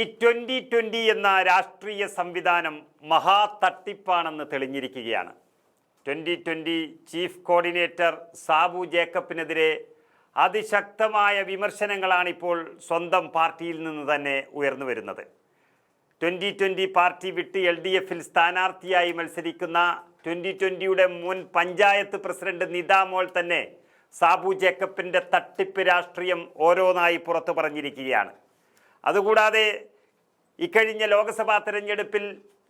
ഈ twenty twenty എന്ന രാഷ്ട്രീയ സംവിധാനം മഹാ തട്ടിപ്പാണെന്ന് തെളിഞ്ഞിരിക്കുകയാണ്. Twenty twenty chief coordinator Sabu ജേക്കബിനെതിരെ അതിശക്തമായ വിമർശനങ്ങളാണ് ഇപ്പോൾ സ്വന്തം പാർട്ടിയിൽ നിന്ന് തന്നെ ഉയർന്നു വരുന്നത്. ട്വന്റി ട്വന്റി പാർട്ടി വിട്ട് എൽ ഡി എഫിൽ സ്ഥാനാർത്ഥിയായി മത്സരിക്കുന്ന ട്വന്റി ട്വന്റിയുടെ മുൻ പഞ്ചായത്ത് പ്രസിഡന്റ് നിതാമോൾ തന്നെ സാബു ജേക്കബിന്റെ തട്ടിപ്പ് രാഷ്ട്രീയം ഓരോന്നായി പുറത്തു പറഞ്ഞിരിക്കുകയാണ്. അതുകൂടാതെ ഇക്കഴിഞ്ഞ ലോക്സഭാ തെരഞ്ഞെടുപ്പിൽ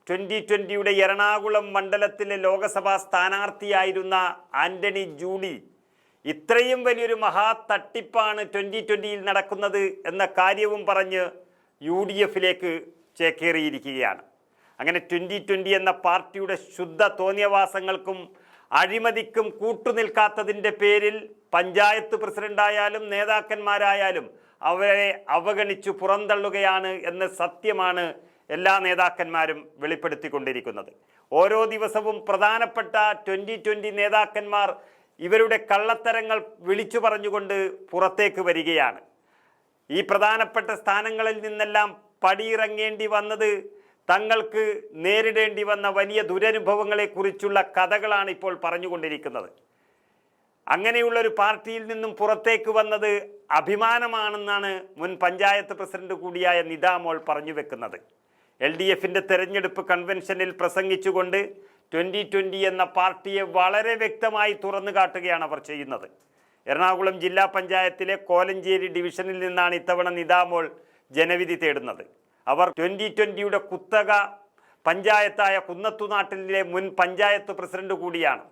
ട്വന്റി ട്വന്റിയുടെ എറണാകുളം മണ്ഡലത്തിലെ ലോക്സഭാ സ്ഥാനാർത്ഥിയായിരുന്ന ആന്റണി ജൂഡി ഇത്രയും വലിയൊരു മഹാ തട്ടിപ്പാണ് ട്വന്റി ട്വന്റിയിൽ നടക്കുന്നത് എന്ന കാര്യവും പറഞ്ഞ് യു ഡി എഫിലേക്ക് ചേക്കേറിയിരിക്കുകയാണ്. അങ്ങനെ ട്വന്റി ട്വന്റി എന്ന പാർട്ടിയുടെ ശുദ്ധ തോന്നിയവാസങ്ങൾക്കും അഴിമതിക്കും കൂട്ടുനിൽക്കാത്തതിന്റെ പേരിൽ പഞ്ചായത്ത് പ്രസിഡന്റായാലും നേതാക്കന്മാരായാലും അവരെ അവഗണിച്ചു പുറന്തള്ളുകയാണ് എന്ന സത്യമാണ് എല്ലാ നേതാക്കന്മാരും വെളിപ്പെടുത്തിക്കൊണ്ടിരിക്കുന്നത്. ഓരോ ദിവസവും പ്രധാനപ്പെട്ട ട്വന്റി ട്വന്റി നേതാക്കന്മാർ ഇവരുടെ കള്ളത്തരങ്ങൾ വിളിച്ചു പറഞ്ഞുകൊണ്ട് പുറത്തേക്ക് വരികയാണ്. ഈ പ്രധാനപ്പെട്ട സ്ഥാനങ്ങളിൽ നിന്നെല്ലാം പടിയിറങ്ങേണ്ടി വന്നത് തങ്ങൾക്ക് നേരിടേണ്ടി വന്ന വലിയ ദുരനുഭവങ്ങളെക്കുറിച്ചുള്ള കഥകളാണ് ഇപ്പോൾ പറഞ്ഞുകൊണ്ടിരിക്കുന്നത്. അങ്ങനെയുള്ള ഒരു പാർട്ടിയിൽ നിന്നും പുറത്തേക്ക് വന്നത് അഭിമാനമാണെന്നാണ് മുൻ പഞ്ചായത്ത് പ്രസിഡന്റ് കൂടിയായ നിതാമോൾ പറഞ്ഞു വെക്കുന്നത്. എൽ ഡി എഫിന്റെ തെരഞ്ഞെടുപ്പ് കൺവെൻഷനിൽ പ്രസംഗിച്ചുകൊണ്ട് ട്വന്റി ട്വന്റി എന്ന പാർട്ടിയെ വളരെ വ്യക്തമായി തുറന്നു കാട്ടുകയാണ് അവർ ചെയ്യുന്നത്. എറണാകുളം ജില്ലാ പഞ്ചായത്തിലെ കോലഞ്ചേരി ഡിവിഷനിൽ നിന്നാണ് ഇത്തവണ നിതാമോൾ ജനവിധി തേടുന്നത്. അവർ ട്വന്റി ട്വന്റിയുടെ കുത്തക പഞ്ചായത്തായ കുന്നത്തുനാട്ടിലെ മുൻ പഞ്ചായത്ത് പ്രസിഡന്റ് കൂടിയാണ്.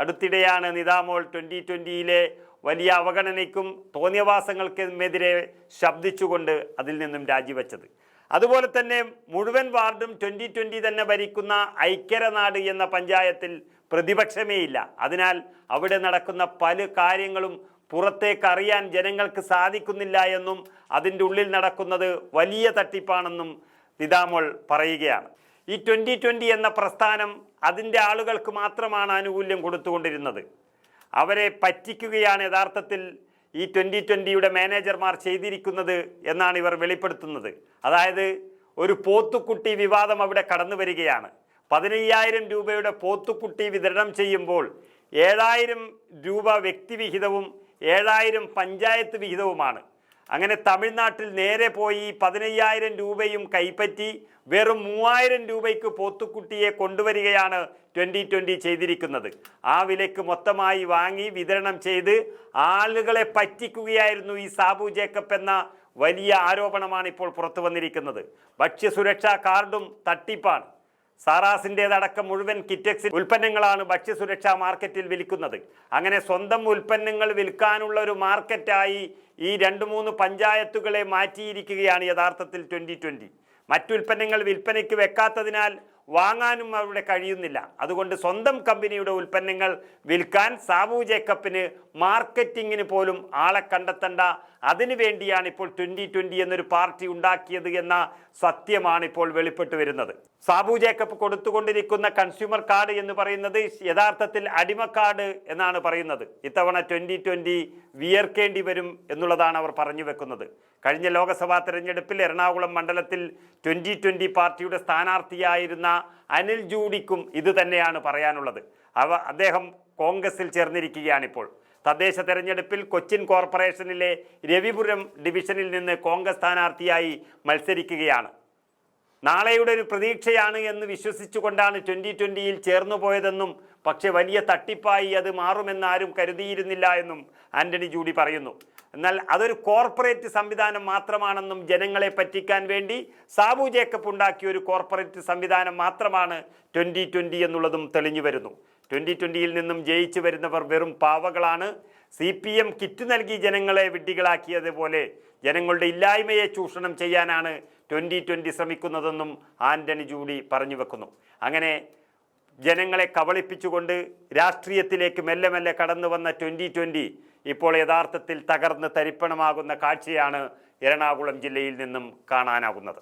അടുത്തിടെയാണ് നിതാമോൾ ട്വന്റി ട്വന്റിയിലെ വലിയ അവഗണനയ്ക്കും തോന്നിയവാസങ്ങൾക്കുമെതിരെ ശബ്ദിച്ചുകൊണ്ട് അതിൽ നിന്നും രാജിവെച്ചത്. അതുപോലെ തന്നെ മുഴുവൻ വാർഡും ട്വന്റി ട്വന്റി തന്നെ ഭരിക്കുന്ന ഐക്യരനാട് എന്ന പഞ്ചായത്തിൽ പ്രതിപക്ഷമേ ഇല്ല അതിനാൽ അവിടെ നടക്കുന്ന പല കാര്യങ്ങളും പുറത്തേക്ക് അറിയാൻ ജനങ്ങൾക്ക് സാധിക്കുന്നില്ല എന്നും അതിന്റെ ഉള്ളിൽ നടക്കുന്നത് വലിയ തട്ടിപ്പാണെന്നും നിതാമോൾ പറയുകയാണ്. ഈ ട്വന്റി ട്വന്റി എന്ന പ്രസ്ഥാനം അതിന്റെ ആളുകൾക്ക് മാത്രമാണ് ആനുകൂല്യം കൊടുത്തുകൊണ്ടിരുന്നത്. അവരെ പറ്റിക്കുകയാണ് യഥാർത്ഥത്തിൽ ഈ ട്വന്റി ട്വന്റിയുടെ മാനേജർമാർ ചെയ്തിരിക്കുന്നത് എന്നാണ് ഇവർ വെളിപ്പെടുത്തുന്നത്. അതായത് ഒരു പോത്തുക്കുട്ടി വിവാദം അവിടെ കടന്നു വരികയാണ്. പതിനയ്യായിരം രൂപയുടെ പോത്തുക്കുട്ടി വിതരണം ചെയ്യുമ്പോൾ ഏഴായിരം രൂപ വ്യക്തിവിഹിതവും ഏഴായിരം പഞ്ചായത്ത് വിഹിതവുമാണ്. അങ്ങനെ തമിഴ്നാട്ടിൽ നേരെ പോയി പതിനയ്യായിരം രൂപയും കൈപ്പറ്റി വെറും മൂവായിരം രൂപയ്ക്ക് പോത്തുക്കുട്ടിയെ കൊണ്ടുവരികയാണ് ട്വന്റി ട്വന്റി ചെയ്തിരിക്കുന്നത്. ആ വിലയ്ക്ക് മൊത്തമായി വാങ്ങി വിതരണം ചെയ്ത് ആളുകളെ പറ്റിക്കുകയായിരുന്നു ഈ സാബു ജേക്കബ് എന്ന വലിയ ആരോപണമാണ് ഇപ്പോൾ പുറത്തു വന്നിരിക്കുന്നത്. ഭക്ഷ്യസുരക്ഷാ കാർഡും തട്ടിപ്പാണ്. സാറാസിന്റേതടക്കം മുഴുവൻ കിറ്റക്സ് ഉൽപ്പന്നങ്ങളാണ് ഭക്ഷ്യസുരക്ഷാ മാർക്കറ്റിൽ വിൽക്കുന്നത്. അങ്ങനെ സ്വന്തം ഉൽപ്പന്നങ്ങൾ വിൽക്കാനുള്ള ഒരു മാർക്കറ്റായി ഈ രണ്ട് മൂന്ന് പഞ്ചായത്തുകളെ മാറ്റിയിരിക്കുകയാണ് യഥാർത്ഥത്തിൽ ട്വന്റി ട്വന്റി മറ്റുൽപ്പന്നങ്ങൾ വിൽപ്പനയ്ക്ക് വെക്കാത്തതിനാൽ വാങ്ങാനും അവിടെ കഴിയുന്നില്ല. അതുകൊണ്ട് സ്വന്തം കമ്പനിയുടെ ഉൽപ്പന്നങ്ങൾ വിൽക്കാൻ സാബു ജേക്കബിന് മാർക്കറ്റിങ്ങിന് പോലും ആളെ കണ്ടെത്തേണ്ട. അതിനു വേണ്ടിയാണ് ഇപ്പോൾ ട്വന്റി ട്വന്റി എന്നൊരു പാർട്ടി ഉണ്ടാക്കിയത് എന്ന സത്യമാണ് ഇപ്പോൾ വെളിപ്പെട്ടു വരുന്നത്. സാബു ജേക്കബ് കൊടുത്തുകൊണ്ടിരിക്കുന്ന കൺസ്യൂമർ കാർഡ് എന്ന് പറയുന്നത് യഥാർത്ഥത്തിൽ അടിമ കാർഡ് എന്നാണ് പറയുന്നത്. ഇത്തവണ ട്വന്റി ട്വന്റി വിയർക്കേണ്ടി വരും എന്നുള്ളതാണ് അവർ പറഞ്ഞു വെക്കുന്നത്. കഴിഞ്ഞ ലോക്സഭാ തെരഞ്ഞെടുപ്പിൽ എറണാകുളം മണ്ഡലത്തിൽ ട്വന്റി ട്വന്റി പാർട്ടിയുടെ സ്ഥാനാർത്ഥിയായിരുന്ന അനിൽ ജൂഡിക്കും ഇത് തന്നെയാണ് പറയാനുള്ളത്. അവ അദ്ദേഹം കോൺഗ്രസിൽ ചേർന്നിരിക്കുകയാണിപ്പോൾ. തദ്ദേശ തെരഞ്ഞെടുപ്പിൽ കൊച്ചിൻ കോർപ്പറേഷനിലെ രവിപുരം ഡിവിഷനിൽ നിന്ന് കോൺഗ്രസ് സ്ഥാനാർത്ഥിയായി മത്സരിക്കുകയാണ്. നാളെയുടെ ഒരു പ്രതീക്ഷയാണ് എന്ന് വിശ്വസിച്ചുകൊണ്ടാണ് ട്വന്റി ട്വന്റിയിൽ ചേർന്നു പോയതെന്നും പക്ഷേ വലിയ തട്ടിപ്പായി അത് മാറുമെന്ന് ആരും കരുതിയിരുന്നില്ല എന്നും ആന്റണി ജൂഡി പറയുന്നു. എന്നാൽ അതൊരു കോർപ്പറേറ്റ് സംവിധാനം മാത്രമാണെന്നും ജനങ്ങളെ പറ്റിക്കാൻ വേണ്ടി സാബു ജേക്കബ് ഉണ്ടാക്കിയ ഒരു കോർപ്പറേറ്റ് സംവിധാനം മാത്രമാണ് ട്വന്റി ട്വന്റി എന്നുള്ളതും തെളിഞ്ഞു വരുന്നു. ട്വന്റി ട്വന്റിയിൽ നിന്നും ജയിച്ചു വരുന്നവർ വെറും പാവകളാണ്. സി പി എം കിറ്റ് നൽകി ജനങ്ങളെ വിഡ്ഢികളാക്കിയതുപോലെ ജനങ്ങളുടെ ഇല്ലായ്മയെ ചൂഷണം ചെയ്യാനാണ് ട്വന്റി ട്വന്റി ശ്രമിക്കുന്നതെന്നും ആന്റണി ജൂഡി പറഞ്ഞു വെക്കുന്നു. അങ്ങനെ ജനങ്ങളെ കബളിപ്പിച്ചുകൊണ്ട് രാഷ്ട്രീയത്തിലേക്ക് മെല്ലെ മെല്ലെ കടന്നു വന്ന ട്വന്റി ട്വന്റി ഇപ്പോൾ യഥാർത്ഥത്തിൽ തകർന്ന് തരിപ്പണമാകുന്ന കാഴ്ചയാണ് എറണാകുളം ജില്ലയിൽ നിന്നും കാണാനാകുന്നത്